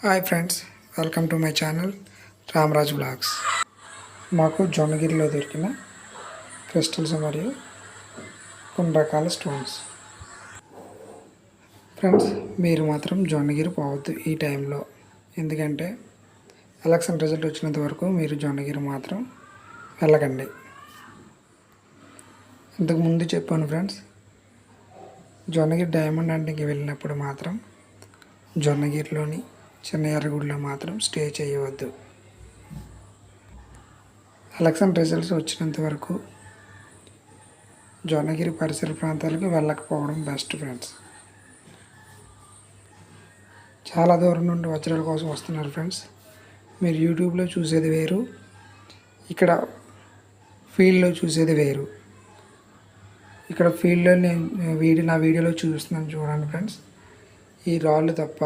Hi friends welcome to my channel Ramaraj blogs మాకు జొన్నగిరిలో దొరికిన క్రిస్టల్స్ మరియు కొన్ని రకాల స్టోన్స్ ఫ్రెండ్స్ మీరు మాత్రం జొన్నగిరి పోవద్దు ఈ టైంలో. ఎందుకంటే ఎలక్షన్ రిజల్ట్ వచ్చినంత వరకు మీరు జొన్నగిరి మాత్రం వెళ్ళకండి. ఇంతకు ముందు చెప్పాను ఫ్రెండ్స్ జొన్నగిరి డైమండ్ అంటికి వెళ్ళినప్పుడు మాత్రం జొన్నగిరిలోని చిన్న ఎర్రగుడిలో మాత్రం స్టే చేయవద్దు. ఎలక్షన్ రిజల్ట్స్ వచ్చినంత వరకు జొన్నగిరి పరిసర ప్రాంతాలకు వెళ్ళకపోవడం బెస్ట్ ఫ్రెండ్స్. చాలా దూరం నుండి వజ్రాల కోసం వస్తున్నారు ఫ్రెండ్స్. మీరు యూట్యూబ్లో చూసేది వేరు ఇక్కడ ఫీల్డ్లో చూసేది వేరు. ఇక్కడ ఫీల్డ్లో నేను వీడియో నా వీడియోలో చూస్తున్నాను చూడండి ఫ్రెండ్స్. ఈ రాళ్ళు తప్ప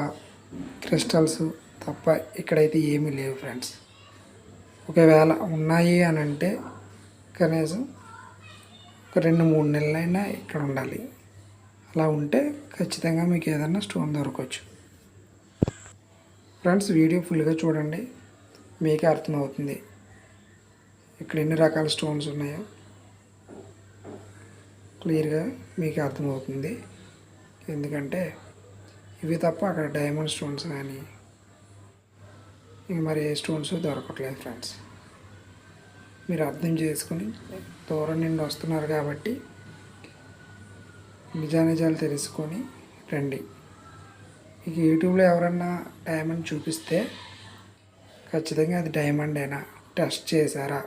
క్రిస్టల్స్ తప్ప ఇక్కడైతే ఏమీ లేవు ఫ్రెండ్స్. ఒకవేళ ఉన్నాయి అని అంటే కనీసం ఒక రెండు మూడు నెలలైనా ఇక్కడ ఉండాలి. అలా ఉంటే ఖచ్చితంగా మీకు ఏదైనా స్టోన్ దొరకవచ్చు. ఫ్రెండ్స్ వీడియో ఫుల్గా చూడండి. మీకే అర్థమవుతుంది ఇక్కడ ఎన్ని రకాల స్టోన్స్ ఉన్నాయో. క్లియర్గా మీకు అర్థమవుతుంది. ఎందుకంటే ఇవి తప్ప అక్కడ డైమండ్ స్టోన్స్ కానీ ఇంక మరి ఏ స్టోన్స్ దొరకట్లేదు ఫ్రెండ్స్ మీరు అర్థం చేసుకుని దూరం నుండి వస్తున్నారు కాబట్టి నిజానిజాలు తెలుసుకొని రండి. మీకు యూట్యూబ్లో ఎవరన్నా డైమండ్ చూపిస్తే ఖచ్చితంగా అది డైమండ్ అయినా టెస్ట్ చేశారా?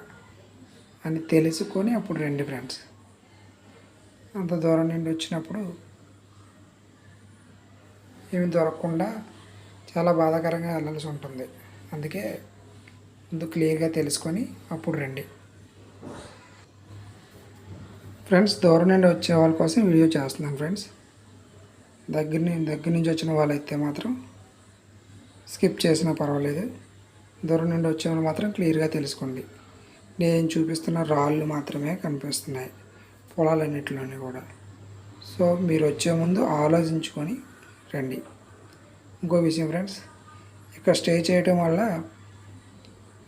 అని తెలుసుకొని అప్పుడు రండి ఫ్రెండ్స్ అంత దూరం నుండి వచ్చినప్పుడు ఏమి దొరకకుండా చాలా బాధాకరంగా వెళ్ళాల్సి ఉంటుంది. అందుకే ముందు క్లియర్గా తెలుసుకొని అప్పుడు రండి. ఫ్రెండ్స్ దూరం నుండి వచ్చే వాళ్ళ కోసం వీడియో చేస్తున్నాను ఫ్రెండ్స్. దగ్గర నుంచి దగ్గర నుంచి వచ్చిన వాళ్ళైతే మాత్రం స్కిప్ చేసినా పర్వాలేదు. దూరం నుండి వచ్చే వాళ్ళు మాత్రం క్లియర్గా తెలుసుకోండి. నేను చూపిస్తున్న రాళ్ళు మాత్రమే కనిపిస్తున్నాయి పొలాలన్నిటిలోని కూడా. సో మీరు వచ్చే ముందు ఆలోచించుకొని రండి ఇంకో విషయం ఫ్రెండ్స్ ఇక్కడ స్టే చేయటం వల్ల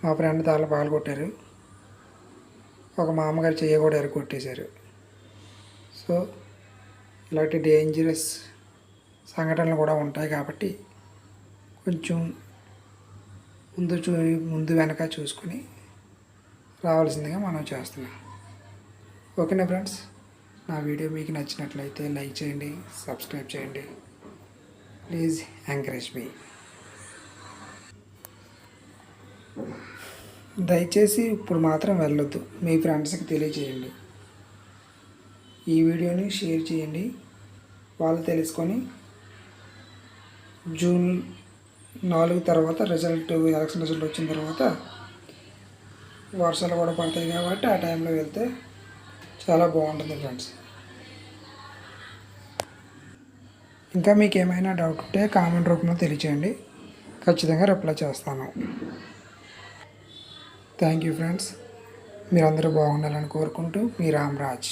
మా ఫ్రెండ్ తాళ్ళ పాలు కొట్టారు ఒక మామగారు చెయ్య కూడా ఎరగొట్టేశారు. సో ఇలాంటి డేంజరస్ సంఘటనలు కూడా ఉంటాయి కాబట్టి కొంచెం ముందు చూ ముందు వెనక చూసుకొని రావాల్సిందిగా మనం చేస్తున్నాం. ఓకేనా ఫ్రెండ్స్? నా వీడియో మీకు నచ్చినట్లయితే లైక్ చేయండి సబ్స్క్రైబ్ చేయండి. Please encourage me. దయచేసి ఇప్పుడు మాత్రం వెళ్ళొద్దు. మీ ఫ్రెండ్స్కి తెలియజేయండి. ఈ వీడియోని షేర్ చేయండి. వాళ్ళు తెలుసుకొని జూన్ నాలుగు తర్వాత రిజల్ట్ ఎలక్షన్ రిజల్ట్ వచ్చిన తర్వాత వర్షాలు కూడా పడతాయి కాబట్టి ఆ టైంలో వెళ్తే చాలా బాగుంటుంది ఫ్రెండ్స్. ఇంకా మీకు ఏమైనా డౌట్ ఉంటే కామెంట్ రూపంలో తెలియచేయండి. ఖచ్చితంగా రిప్లై చేస్తాను. థ్యాంక్ యూ ఫ్రెండ్స్ మీరందరూ బాగుండాలని కోరుకుంటూ మీ రామ్రాజ్